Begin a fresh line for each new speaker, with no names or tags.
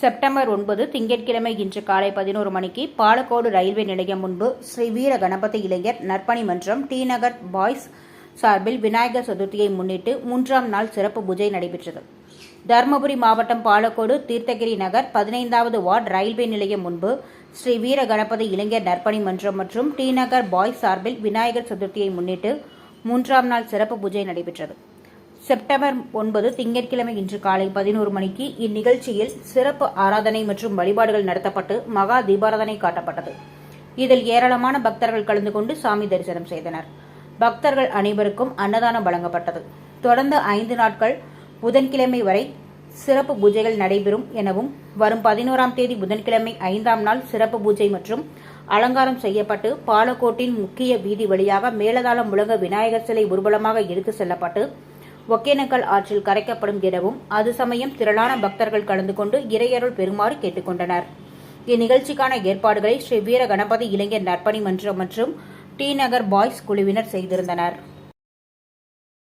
September ஒன்பது திங்கட்கிழமை இன்று காலை பதினோரு மணிக்கு பாலக்கோடு ரயில்வே நிலையம் முன்பு ஸ்ரீ வீர கணபதி இளைஞர் நற்பணி மன்றம் டி நகர் பாய்ஸ் சார்பில் விநாயகர் சதுர்த்தியை முன்னிட்டு மூன்றாம் நாள் சிறப்பு பூஜை நடைபெற்றது. தருமபுரி மாவட்டம் பாலக்கோடு தீர்த்தகிரி நகர் பதினைந்தாவது வார்டு ரயில்வே நிலையம் முன்பு ஸ்ரீ வீர கணபதி இளைஞர் நற்பணி மன்றம் மற்றும் டி நகர் பாய்ஸ் சார்பில் விநாயகர் சதுர்த்தியை முன்னிட்டு மூன்றாம் நாள் சிறப்பு பூஜை நடைபெற்றது. செப்டம்பர் ஒன்பது திங்கட்கிழமை இன்று காலை பதினோரு மணிக்கு இந்நிகழ்ச்சியில் சிறப்பு ஆராதனை மற்றும் வழிபாடுகள் நடத்தப்பட்டு மகா தீபாராதனை காட்டப்பட்டது. இதில் ஏராளமான பக்தர்கள் கலந்து கொண்டு சாமி தரிசனம் செய்தனர். பக்தர்கள் அனைவருக்கும் அன்னதானம் வழங்கப்பட்டது. தொடர்ந்து ஐந்து நாட்கள் புதன்கிழமை வரை சிறப்பு பூஜைகள் நடைபெறும் எனவும் வரும் பதினோராம் தேதி புதன்கிழமை ஐந்தாம் நாள் சிறப்பு பூஜை மற்றும் அலங்காரம் செய்யப்பட்டு பாலக்கோட்டின் முக்கிய வீதி வழியாக மேலதாளம் முழங்க விநாயகர் சிலை ஊர்வலமாக எடுத்து செல்லப்பட்டு ஒகேனக்கல் ஆற்றில் கரைக்கப்படும் எனவும் அது சமயம் திரளான பக்தர்கள் கலந்து கொண்டு இறையருள் பெறுமாறு கேட்டுக்கொண்டனர். இந்நிகழ்ச்சிக்கான ஏற்பாடுகளை ஸ்ரீ வீர கணபதி இளைஞர் நற்பணி மன்றம் மற்றும் டி நகர் பாய்ஸ் குழுவினர் செய்திருந்தனர்.